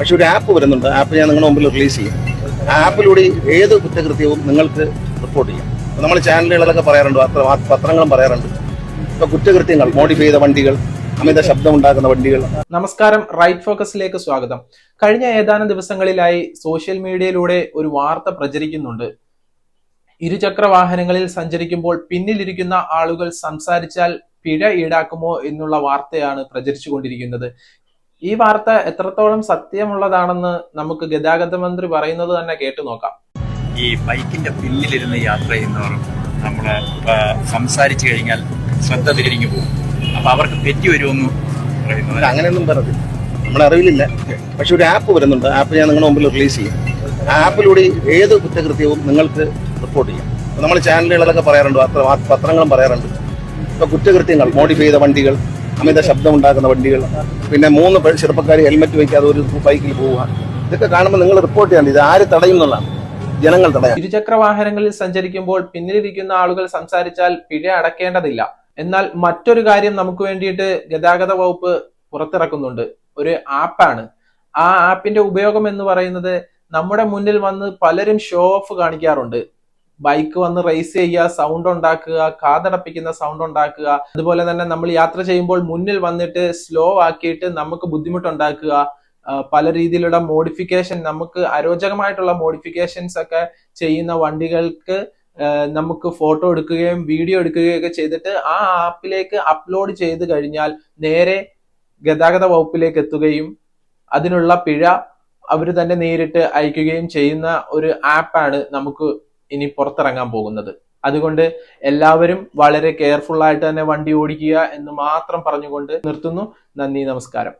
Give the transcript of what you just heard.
പക്ഷെ ഒരു ആപ്പ് വരുന്നുണ്ട്. ആപ്പ് ഞാൻ നിങ്ങളുടെ മുമ്പിൽ റിലീസ് ചെയ്യും. ആ ആപ്പിലൂടെ ഏത് കുറ്റകൃത്യവും നിങ്ങൾക്ക് റിപ്പോർട്ട് ചെയ്യാം. നമ്മൾ ചാനലുകളൊക്കെ പറയാറുണ്ട്. പത്ര പത്രങ്ങളും പറയാറുണ്ട്. ഇപ്പൊ കുറ്റകൃത്യങ്ങൾ മോഡിഫൈ ചെയ്ത വണ്ടികൾ അമിത ശബ്ദം ഉണ്ടാക്കുന്ന വണ്ടികൾ. നമസ്കാരം. റൈറ്റ് ഫോക്കസിലേക്ക് സ്വാഗതം. കഴിഞ്ഞ ഏതാനും ദിവസങ്ങളിലായി സോഷ്യൽ മീഡിയയിലൂടെ ഒരു വാർത്ത പ്രചരിക്കുന്നുണ്ട്. ഇരുചക്ര വാഹനങ്ങളിൽ സഞ്ചരിക്കുമ്പോൾ പിന്നിലിരിക്കുന്ന ആളുകൾ സംസാരിച്ചാൽ പിഴ ഈടാക്കുമോ എന്നുള്ള വാർത്തയാണ് പ്രചരിച്ചുകൊണ്ടിരിക്കുന്നത്. ഈ വാർത്ത എത്രത്തോളം സത്യമുള്ളതാണെന്ന് നമുക്ക് ഗതാഗത മന്ത്രി പറയുന്നത് തന്നെ കേട്ടു നോക്കാം. ഈ ബൈക്കിന്റെ പിന്നിലിരുന്ന് യാത്ര ചെയ്യുന്നവർ നമ്മൾ സംസാരിച്ചു കഴിഞ്ഞാൽ ശ്രദ്ധ തിരിഞ്ഞു പോകും. അപ്പൊ അവർക്ക് തെറ്റി വരുമെന്ന് പറയുന്നത് അങ്ങനെയൊന്നും പറഞ്ഞില്ല. നമ്മുടെ അറിയില്ല പക്ഷെ ഒരു ആപ്പ് വരുന്നുണ്ട്. ആപ്പ് ഞാൻ നിങ്ങളുടെ മുമ്പിൽ റിലീസ് ചെയ്യും. ആ ആപ്പിലൂടെ ഏത് കുറ്റകൃത്യവും നിങ്ങൾക്ക് റിപ്പോർട്ട് ചെയ്യാം. നമ്മൾ ചാനലുകളൊക്കെ പറയാറുണ്ട്. പത്രങ്ങളും പറയാറുണ്ട്. ഇപ്പൊ കുറ്റകൃത്യങ്ങൾ മോഡിഫൈ ചെയ്ത വണ്ടികൾ അമിത ശബ്ദം ഉണ്ടാക്കുന്ന വണ്ടികൾ പിന്നെ മൂന്ന് ചെറുപ്പക്കാർ ഹെൽമെറ്റ് വയ്ക്കാതെ ഒരു ബൈക്കിൽ പോവുക. ഇതൊക്കെ കാണുമ്പോൾ നിങ്ങൾ റിപ്പോർട്ട് ചെയ്യണം. ഇത് ആര് തടയും എന്നുള്ളതാണ്. ജനങ്ങൾ തടയാം ഇരുചക്ര വാഹനങ്ങളിൽ സഞ്ചരിക്കുമ്പോൾ പിന്നിലിരിക്കുന്ന ആളുകൾ സംസാരിച്ചാൽ പിഴ അടക്കേണ്ടതില്ല. എന്നാൽ മറ്റൊരു കാര്യം നമുക്ക് വേണ്ടിയിട്ട് ഗതാഗത വകുപ്പ് പുറത്തിറക്കുന്നുണ്ട്. ഒരു ആപ്പാണ്. ആ ആപ്പിന്റെ ഉപയോഗം എന്ന് പറയുന്നത് നമ്മുടെ മുന്നിൽ വന്ന് പലരും ഷോ ഓഫ് കാണിക്കാറുണ്ട്. ബൈക്ക് വന്ന് റേസ് ചെയ്യുക സൗണ്ട് ഉണ്ടാക്കുക കാതടപ്പിക്കുന്ന സൗണ്ട് ഉണ്ടാക്കുക. അതുപോലെ തന്നെ നമ്മൾ യാത്ര ചെയ്യുമ്പോൾ മുന്നിൽ വന്നിട്ട് സ്ലോ ആക്കിയിട്ട് നമുക്ക് ബുദ്ധിമുട്ടുണ്ടാക്കുക. പല രീതിയിലുള്ള മോഡിഫിക്കേഷൻ നമുക്ക് അരോചകമായിട്ടുള്ള മോഡിഫിക്കേഷൻസ് ഒക്കെ ചെയ്യുന്ന വണ്ടികൾക്ക് നമുക്ക് ഫോട്ടോ എടുക്കുകയും വീഡിയോ എടുക്കുകയും ഒക്കെ ചെയ്തിട്ട് ആ ആപ്പിലേക്ക് അപ്ലോഡ് ചെയ്ത് കഴിഞ്ഞാൽ നേരെ ഗതാഗത വകുപ്പിലേക്ക് എത്തുകയും അതിനുള്ള പിഴ അവർ തന്നെ നേരിട്ട് അയക്കുകയും ചെയ്യുന്ന ഒരു ആപ്പാണ് നമുക്ക് ഇനി പുറത്തിറങ്ങാൻ പോകുന്നത്. അതുകൊണ്ട് എല്ലാവരും വളരെ കെയർഫുൾ ആയിട്ട് തന്നെ വണ്ടി ഓടിക്കുക എന്ന് മാത്രം പറഞ്ഞുകൊണ്ട് നിർത്തുന്നു. നന്ദി നമസ്കാരം.